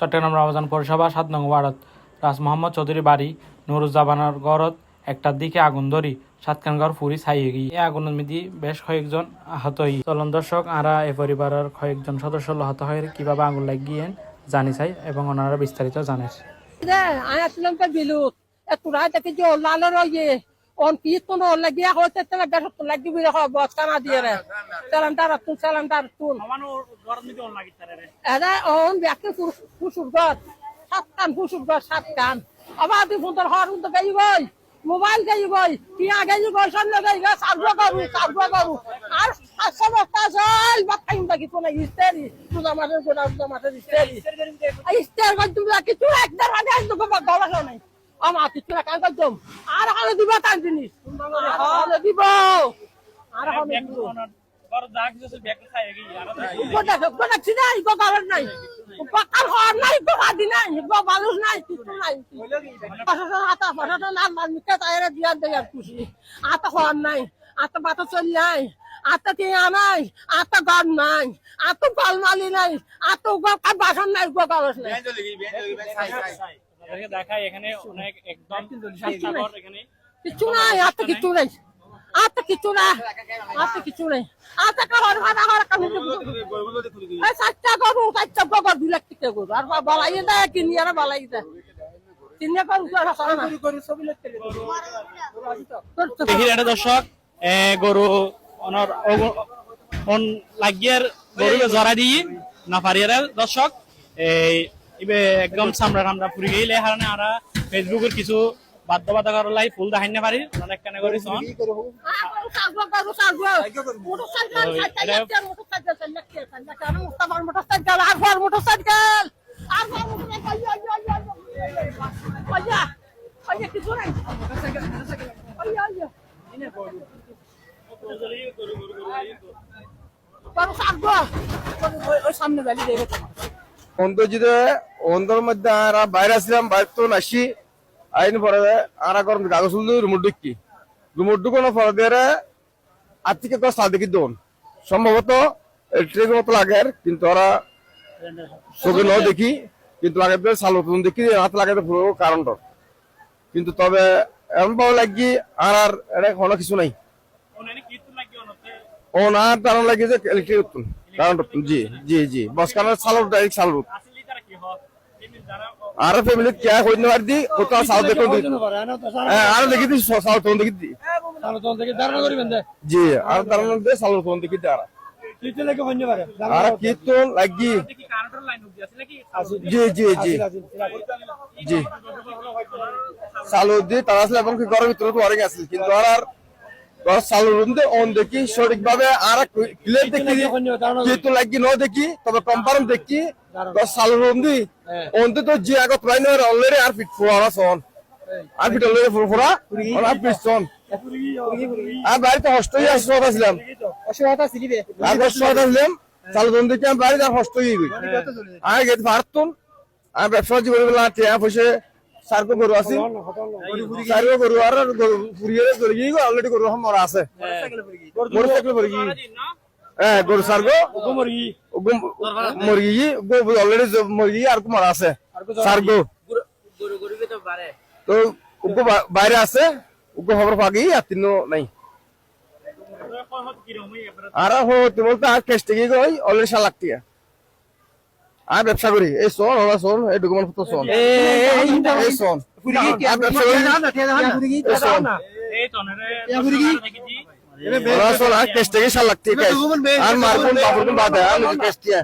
চট্টগ্রাম রামাজান পৌরসভা সাত নং ওয়ার্ডত রাজ মোহাম্মদ চৌধুরী বাড়ি নুরুজ্জামানের গড়ত একটার দিকে আগুন ধরি সাতকানগর ফুরি ছাই গিয়ে। এই আগুনের মিদি বেশ কয়েকজন আহত হই। চলন দর্শক আরা এ পরিবারের কয়েকজন সদস্য আহত হয়ে কীভাবে আগুন লাগিয়ে জানি চাই এবং ওনারা বিস্তারিত জানে আয়া তো বিলুত এত রাত দেখি যে লাল রয়ে অন কি তো ন লাগিয়া হতে তেলে বেশ তো লাগি বিরে হব কানা দিয়ে রে। সালাম দার তুন সালাম দার তুন এরা অন ব্যাকে ফুসুর গত সাত কান ফুসুর গত সাত কান। আবার তুই ফোন তোর হর তো গাই গই মোবাইল গাই গই টিয়া গাই গই সামনে গাই গা সার্ভ করু সার্ভ করু। আর বস্তা জল বা খাইম লাগি তো না ইস্তেরি। তুই আমাদের গোটা আমাদের ইস্তেরি। ইস্তের গজ তুমি কিছু একদম আগে গলা নাই আমার কিছু না কাজ করতাম আর হালে দিব তার জিনিস। হালে দিব। আর হালে দিব। গোটা গোটা চিনাই গো গাওয়ার নাই। পাকার হওয়ার নাই গো আদি নাই গো বালুস নাই কিছু নাই। তাইরে খুশি। আতা হওয়ার নাই আতা বাতা চল নাই আতা টিয়া নাই আতা গান নাই আতা গলমালি নাই আতা গো বাসন নাই গো নাই। দেখাই এখানে অনেক একদম স্বাস্থ্যকর এখানে। কিছু নাই কিছু নাই। কিছু আতা কিছু নাই এই সাতটা গরু সাতটা গরু দুই লাখ টাকা গরু আর বালাই দেয় কিনি আর বালাই দেয় না। দর্শক এ, গরু অনর অগ- অন লাগিয়ার গরু জরা দি না পারিয়ার। দর্শক এই ইবে একদম সামরা সামরা পুরি গেলে হারনে আরা ফেসবুকের কিছু বাধ্য বাধা লাই ফুল দেখাই না পারি অনেক কানে করি সন গরু সাগর গরু সাগর অন্তর্জিতে অন্তর মধ্যে আর বাইরে আসলাম বাইরে তো নাসি। আইন পরে আর গরম কাগজ রুমুর ঢুকি রুমুর পরে দিয়ে আর থেকে তো সাল দেখি দোন? সম্ভবত ট্রেন মতো লাগে কিন্তু ওরা চোখে ন দেখি। কিন্তু লাগে সাল দেখি হাত লাগাতে পুরো কারণটা কিন্তু তবে এমন পাওয়া লাগি আর আর এটা কোনো কিছু নাই। ও না কারণ লাগে যে ইলেকট্রিক কারণ জি জি জি। বস সালুট, ডাইরেক্ট সালুট। আর ফ্যামিলি কে পার দি কত সাল দেখো দি হ্যাঁ আর দেখি দি তোন দেখি দি। জি, আর মধ্যে সাল তোন দেখি দি আর। আর কি তো লাগি? জি জি জি। জি। দি, তার আসলে এবং ঘরের ভিতরে অনেক আছে, কিন্তু আর মধ্যে অন দেখি সঠিকভাবে আর ক্লিয়ার দেখি যেহেতু লাগি ন দেখি তবে কম্পারম দেখি মধ্যে অন্তে তো যে আগত রাইন অলরেডি আর ফিট ফোরা সন আর ফিট অলরেডি ফোর আর ফিট সন আর বাড়িতে হস্টই আসতে আসলাম। আর হস্ট আসলাম চালু বন্ধু কি আমি বাড়িতে আর হস্ট হয়ে গই আর গেট ভারতুন আর ব্যবসা জীবন বেলা টিয়া পয়সা সার্কো গরু আছে। সার্কো গরু আর গরু ফুরিয়ে গরু গিয়ে অলরেডি গরু মরা আছে। গরু থাকলে পরে গিয়ে হ্যাঁ গরু সার্গো মুরগি গরু অলরেডি মুরগি আর মরা আছে। সার্গো তো উগো বাইরে আছে। উগো খবর পাগি আর তিন নাই। আর হো তুমি বলতে আর কেস থেকে গই অলরেডি সাত লাখ টাকা আর ব্যবসা করি এই সোন ওরা সোন এই ডকুমেন্ট পত্র সোন এই সোন আর ব্যবসা করি এই সোন ওরা সোন আর কেস থেকে টাকা আর মারকুন বাবুরকুন বাদে আর কেস দিয়া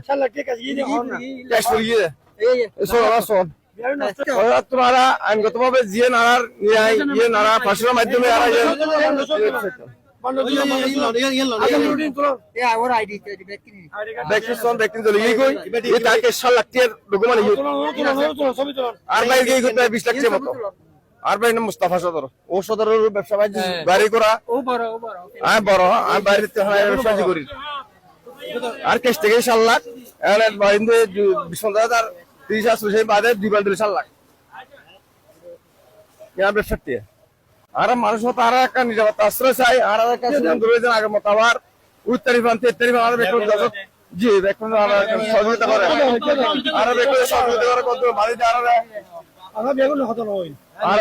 কেস করে গিয়ে এই সোন ওরা সোন ওরা তোমারা আইনগতভাবে জিয়ে নাড়ার ইয়ে নাড়া ফাঁসির মাধ্যমে আর আর মুস্তাফা সদর ও সদরের ব্যবসা বাণিজ্য বাড়ি করা আমি বড় আমি বাইরে ব্যবসা করি আর কেস থেকে সাত লাখ বিশ পঞ্চাশ হাজার তিরিশ হাজার চল্লিশ বাদে দুই বান্ডিল সাত লাখ ইয়ার ব্যবসা দিয়ে আর মানুষ মতো আর একটা নিরাপত্তা আশ্রয় চাই আর একটা সুন্দর হয়েছেন আগের মতো আবার উত্তরি তেত্তরি আরও দশ জি বেকুন আরও সহযোগিতা করে। আরও বেকুন সহযোগিতা করে কত আরও আমরা বেগুন হতো নয় আর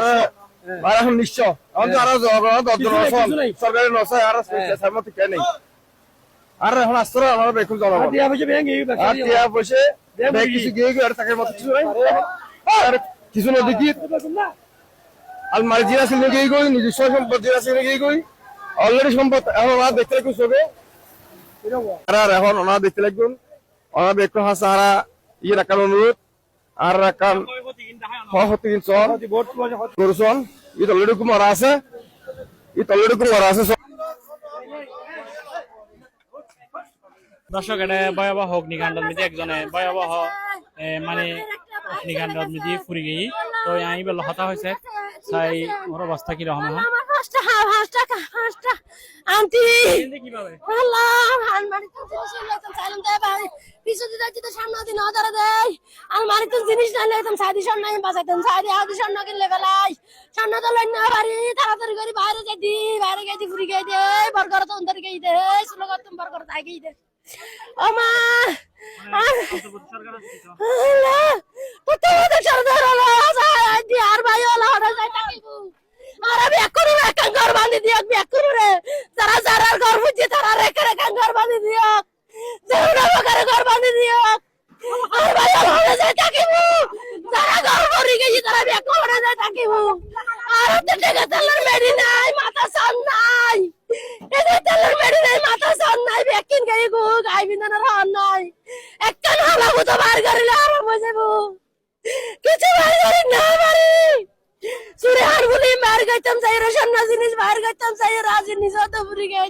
আর এখন নিশ্চয়। এখন তো আরও জগৎ দর্জন সরকারি নসাই আর কে নেই। আর এখন আমার বেকুন জনগণ দিয়া বসে ভেঙে আর টিয়া বসে ব্যাগ কিছু গিয়ে গিয়ে আর থাকার মতো কিছু নাই। আর। কিছু নদী কি আলমারি জিরা ছিল গিয়ে গই নিজস্ব সম্পদ জিরা ছিল গিয়ে গই অলরেডি সম্পদ এখন ওরা দেখতে লাগবে চোখে আর আর এখন ওনারা দেখতে লাগবেন। ওনারা দেখতে হাসা হারা ইয়ে রাখার অনুরোধ। আর রাখান হতে কিন্তু চল। ভোট বসে ই তলরেডি কুমার আছে। ই তলরেডি কুমার আছে দর্শক, এটা ভয়াবহ অগ্নিকাণ্ডের মধ্যে একজনে ভয়াবহ মানে অগ্নিকাণ্ডের মধ্যে ফুরি গেই তো আমি বলল হতা হয়েছে তাই ওর অবস্থা কীরকম এখন? আমার পাঁচটা পাঁচটা পাঁচটা। আন্টি! কীভাবে? আল্লাহ আলমারি তো জিনিস লাইতাম চাইলাম দে ভাই পিছু দিতে দিতে সামনে দিন অদারা দেয় আলমারি তো জিনিস না লাইতাম সাদি সামনে বাঁচাইতাম সাদি আদি সামনে কিনলে বেলাই সামনে তো লাইন না বাড়ি তাড়াতাড়ি করে বাইরে যাই দি বাইরে যাই দি ফুরি দে বরগর তো অন্তর গাই দে সুলো করতাম বরগর তাই গাই দে। ও মা! আল্লাহ কত বড় সরদার হলো দি আর ভাই হলো ওটা যাই তাকিবু আর আমি একরু একান ঘর বাঁধি দিও আমি একরু রে যারা যারা ঘর বুঝছে তারা রেখে রেখে ঘর বাঁধি দিও যারা বকারে ঘর বাঁধি দিও আর ভাই হলো যাই তাকিবু যারা ঘর ভরি গেছি তারা আমি তাকিবু আর তো টেকা তেলের নাই, মাথা সান নাই। এদের তেলের মেডি নাই, মাথা সান নাই বেকিন গাই গো, গাই বিন্দনের হন নাই। একখান হালাবো তো বার করিলে আরাম হয়ে কিছু বার করি না পারি সুরে হার বলি বার গাইতাম চাই রেশন না জিনিস, বার গাইতাম চাই রাজি নিজ তো বুড়ি গাই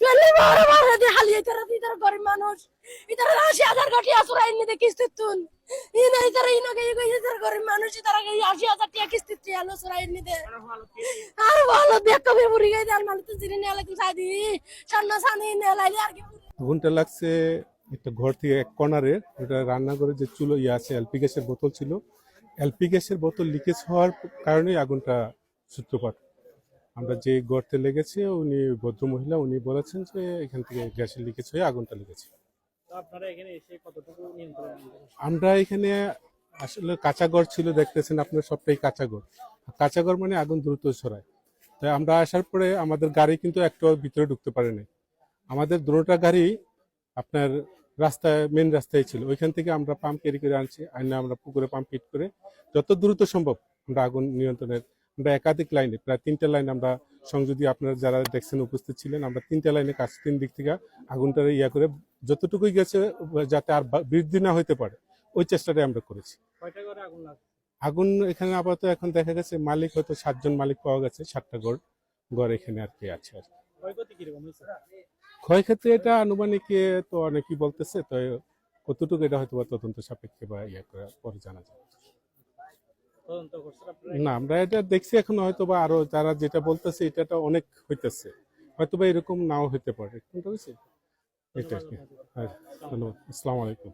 গরিব মানুষ আশি হাজার ইতার গরিব মানুষ ইতারা আশি হাজার সুরাই নিতে আর ভালো দেখ কবে মানে তো আর কি আগুনটা লাগছে একটা ঘর থেকে এক কর্নারে ওটা রান্নাঘরে যে চুলো ইয়ে আছে এলপি গ্যাসের বোতল ছিল। এলপি গ্যাসের বোতল লিকেজ হওয়ার কারণে আগুনটা সূত্রপাত। আমরা যে গর্তে লেগেছে উনি ভদ্র মহিলা উনি বলেছেন যে এখান থেকে গ্যাসের লিকেজ হয়ে আগুনটা লেগেছে? আমরা এখানে আসলে কাঁচা ঘর ছিল দেখতেছেন আপনার সবটাই কাঁচা ঘর কাঁচা ঘর মানে আগুন দ্রুত ছড়ায়। তাই আমরা আসার পরে আমাদের গাড়ি কিন্তু একটু ভিতরে ঢুকতে পারে নাই। আমাদের দুটোটা গাড়ি আপনার রাস্তায় মেন রাস্তায় ছিল। ওইখান থেকে আমরা পাম্প ক্যারি করে আনছি। আইনে আমরা পুকুরে পাম্প ফিট করে যত দ্রুত সম্ভব আমরা আগুন নিয়ন্ত্রণের আমরা একাধিক লাইনে প্রায় তিনটা লাইন আমরা সংযোগী আপনারা যারা দেখছেন উপস্থিত ছিলেন আমরা তিনটা লাইনে কাজ তিন দিক থেকে আগুনটা ইয়া করে যতটুকুই গেছে যাতে আর বা- বৃদ্ধি না হতে পারে ওই চেষ্টাটাই আমরা করেছি। আগুন আগুন এখানে আপাতত এখন দেখা গেছে মালিক হয়তো সাতজন মালিক পাওয়া গেছে সাতটা গড় গড় এখানে আর কি আছে আর কি। ক্ষয়ক্ষতি কীরকম এটা আনুমানিক তো অনেকেই বলতেছে তো কতটুকু এটা হয়তো বা তদন্ত সাপেক্ষে বা ইয়ে করে পরে জানা আপনারা না আমরা এটা দেখছি এখন হয়তো বা আরও যারা যেটা বলতেছে এটা অনেক হইতেছে। হয়তো বা এরকম নাও হইতে পারে। এটা আর কি। হ্যাঁ ধন্যবাদ। আসসালামু আলাইকুম।